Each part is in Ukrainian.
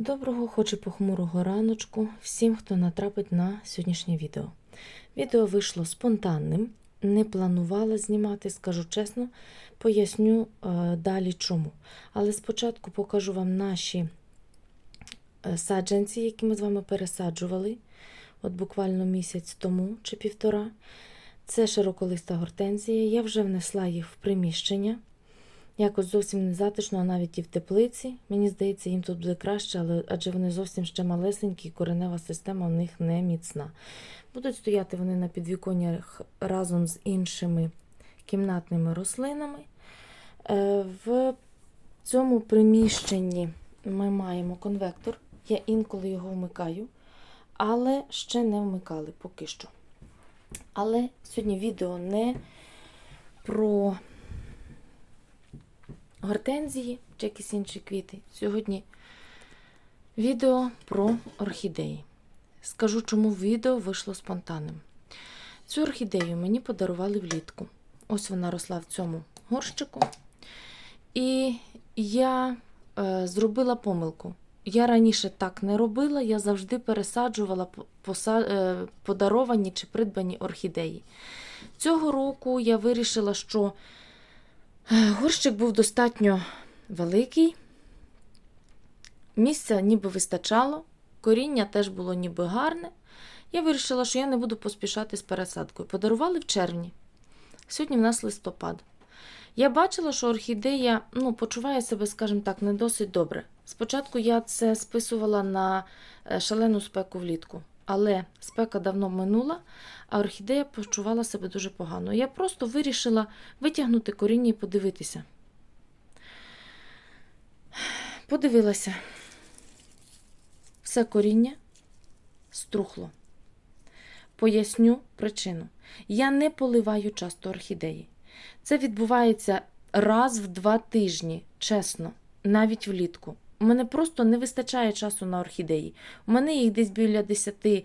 Доброго, хоч і похмурого раночку всім, хто натрапить на сьогоднішнє відео. Відео вийшло спонтанним, не планувала знімати, скажу чесно, поясню е, далі чому. Але спочатку покажу вам наші е, саджанці, які ми з вами пересаджували от буквально місяць тому чи півтора. Це широколиста гортензія. Я вже внесла їх в приміщення. Якось зовсім не затишно, а навіть і в теплиці. Мені здається, їм тут буде краще, але адже вони зовсім ще малесенькі, і коренева система в них не міцна. Будуть стояти вони на підвіконнях разом з іншими кімнатними рослинами. Е, В цьому приміщенні ми маємо конвектор. Я інколи його вмикаю, але ще не вмикали поки що. Але сьогодні відео не про гортензії чи якісь інші квіти. Сьогодні відео про орхідеї. Скажу, чому відео вийшло спонтанним. Цю орхідею мені подарували влітку. Ось вона росла в цьому горщику. І я е, зробила помилку. Я раніше так не робила, я завжди пересаджувала е, подаровані чи придбані орхідеї. Цього року я вирішила, що Горщик був достатньо великий, місця ніби вистачало, коріння теж було ніби гарне. Я вирішила, що я не буду поспішати з пересадкою. Подарували в червні. Сьогодні в нас листопад. Я бачила, що орхідея ну, почуває себе, скажімо так, не досить добре. Спочатку я це списувала на е, шалену спеку влітку, але спека давно минула, а орхідея почувала себе дуже погано. Я просто вирішила витягнути коріння і подивитися. Подивилася. Все коріння струхло. Поясню причину. Я не поливаю часто орхідеї. Це відбувається раз в два тижні, чесно, навіть влітку. У мене просто не вистачає часу на орхідеї. У мене їх десь біля 10 е,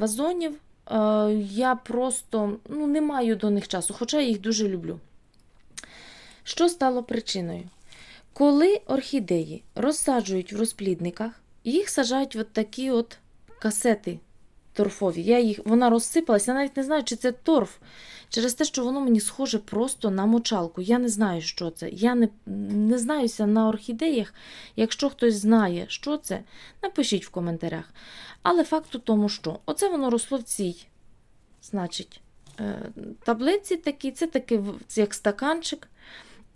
вазонів. Е, Я просто ну, не маю до них часу, хоча я їх дуже люблю. Що стало причиною? Коли орхідеї розсаджують в розплідниках, їх саджають в такі от касети торфові. Я їх, Вона розсипалася, я навіть не знаю, чи це торф. Через те, що воно мені схоже просто на мочалку. Я не знаю, що це. Я не не знаюся на орхідеях. Якщо хтось знає, що це, напишіть в коментарях. Але факт у тому, що оце воно росло в цій значить, е, таблиці такі, це такий як стаканчик.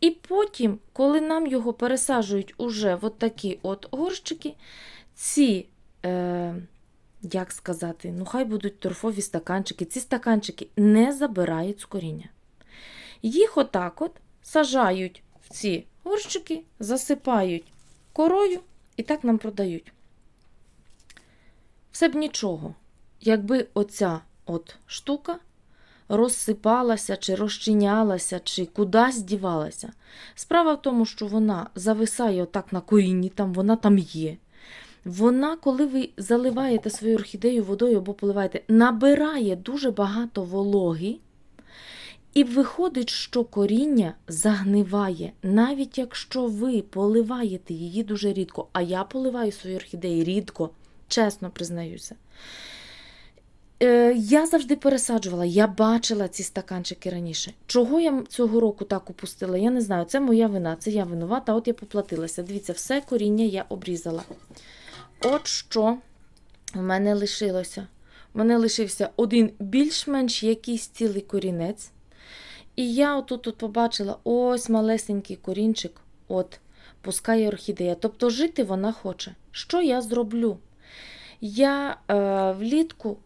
І потім, коли нам його пересаджують уже в такі от горщики, ці. Е, як сказати, ну хай будуть торфові стаканчики. Ці стаканчики не забирають з коріння. Їх отак от сажають в ці горщики, засипають корою і так нам продають. Все б нічого, якби оця от штука розсипалася, чи розчинялася, чи кудись дівалася. Справа в тому, що вона зависає отак на корінні, там вона там є. Вона, коли ви заливаєте свою орхідею водою або поливаєте, набирає дуже багато вологи, і виходить, що коріння загниває, навіть якщо ви поливаєте її дуже рідко, а я поливаю свої орхідеї рідко, чесно признаюся. Е, Я завжди пересаджувала, я бачила ці стаканчики раніше. Чого я цього року так упустила, я не знаю. Це моя вина, це я винувата, от я поплатилася. Дивіться, все коріння я обрізала. От що в мене лишилося. У мене лишився один більш-менш якийсь цілий корінець. І я отут -от побачила ось малесенький корінчик, от, пускає орхідея. Тобто жити вона хоче. Що я зроблю? Я е, влітку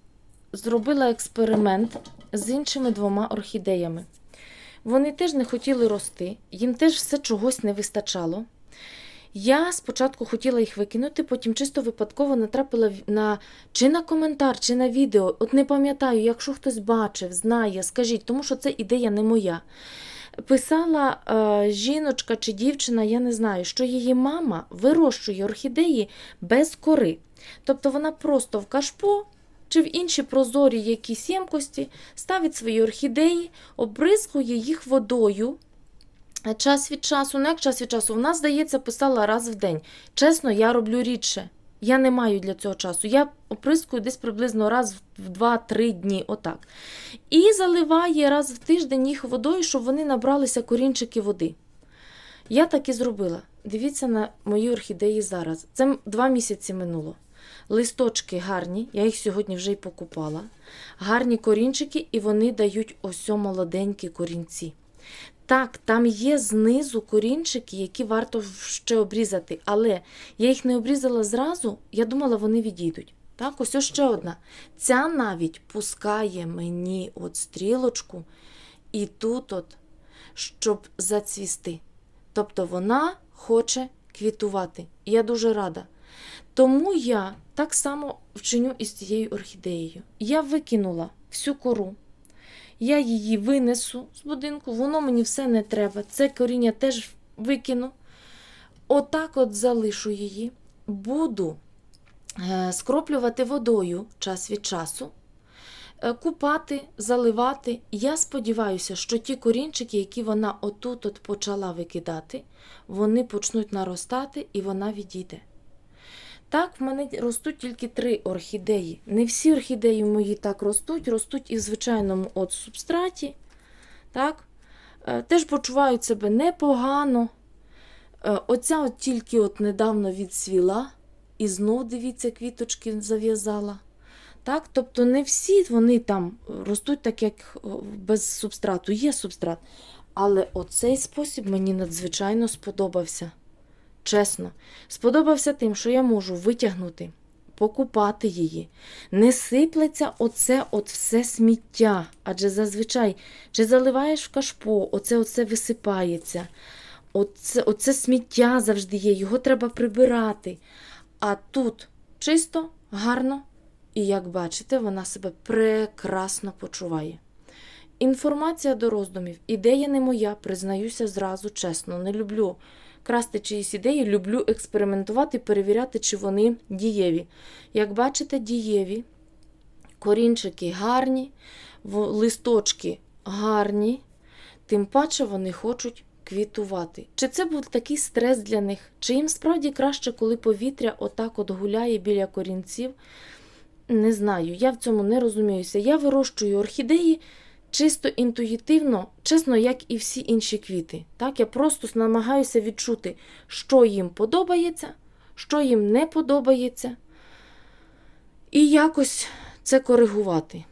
зробила експеримент з іншими двома орхідеями. Вони теж не хотіли рости, їм теж все чогось не вистачало. Я спочатку хотіла їх викинути, потім чисто випадково натрапила на чи на коментар, чи на відео. От не пам'ятаю, якщо хтось бачив, знає, скажіть, тому що це ідея не моя. Писала е, жіночка чи дівчина, я не знаю, що її мама вирощує орхідеї без кори. Тобто вона просто в кашпо чи в інші прозорі якісь ємкості ставить свої орхідеї, обризкує їх водою Час від часу, ну як час від часу, вона, здається, писала раз в день. Чесно, я роблю рідше. Я не маю для цього часу. Я оприскую десь приблизно раз в 2-3 дні, отак. І заливає раз в тиждень їх водою, щоб вони набралися корінчики води. Я так і зробила. Дивіться на мої орхідеї зараз. Це два місяці минуло. Листочки гарні, я їх сьогодні вже й покупала. Гарні корінчики, і вони дають ось молоденькі корінці. Так, там є знизу корінчики, які варто ще обрізати, але я їх не обрізала зразу, я думала, вони відійдуть. Так, ось ще одна. Ця навіть пускає мені от стрілочку і тут, от, щоб зацвісти. Тобто вона хоче квітувати. І я дуже рада. Тому я так само вчиню із цією орхідеєю. Я викинула всю кору. Я її винесу з будинку, воно мені все не треба. Це коріння теж викину. Отак от залишу її. Буду е, скроплювати водою час від часу, е, купати, заливати. Я сподіваюся, що ті корінчики, які вона отут от почала викидати, вони почнуть наростати і вона відійде. Так, в мене ростуть тільки три орхідеї. Не всі орхідеї мої так ростуть, ростуть і в звичайному от субстраті. Так? Е, Теж почувають себе непогано. Е, Оця от тільки от недавно відсвіла, і знов, дивіться, квіточки зав'язала. Так? Тобто не всі вони там ростуть так, як без субстрату. Є субстрат. Але оцей спосіб мені надзвичайно сподобався. Чесно, сподобався тим, що я можу витягнути, покупати її. Не сиплеться оце от все сміття. Адже зазвичай, чи заливаєш в кашпо, оце оце висипається. Оце, оце сміття завжди є, його треба прибирати. А тут чисто, гарно, і як бачите, вона себе прекрасно почуває. Інформація до роздумів. Ідея не моя, признаюся зразу чесно. Не люблю красти чиїсь ідеї, люблю експериментувати, перевіряти, чи вони дієві. Як бачите, дієві, корінчики гарні, листочки гарні, тим паче вони хочуть квітувати. Чи це був такий стрес для них? Чи їм справді краще, коли повітря отак от гуляє біля корінців? Не знаю, я в цьому не розуміюся. Я вирощую орхідеї чисто інтуїтивно, чесно, як і всі інші квіти. Так, я просто намагаюся відчути, що їм подобається, що їм не подобається, і якось це коригувати.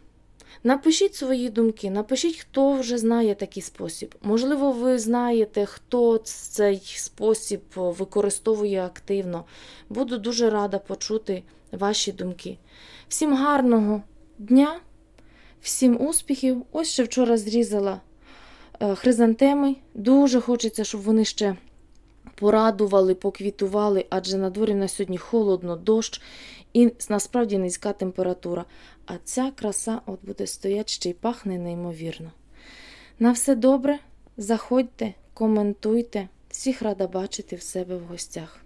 Напишіть свої думки, напишіть, хто вже знає такий спосіб. Можливо, ви знаєте, хто цей спосіб використовує активно. Буду дуже рада почути ваші думки. Всім гарного дня! Всім успіхів! Ось ще вчора зрізала е, хризантеми. Дуже хочеться, щоб вони ще порадували, поквітували, адже на дворі на сьогодні холодно, дощ і насправді низька температура. А ця краса от буде стоять ще й пахне неймовірно. На все добре, заходьте, коментуйте. Всіх рада бачити в себе в гостях.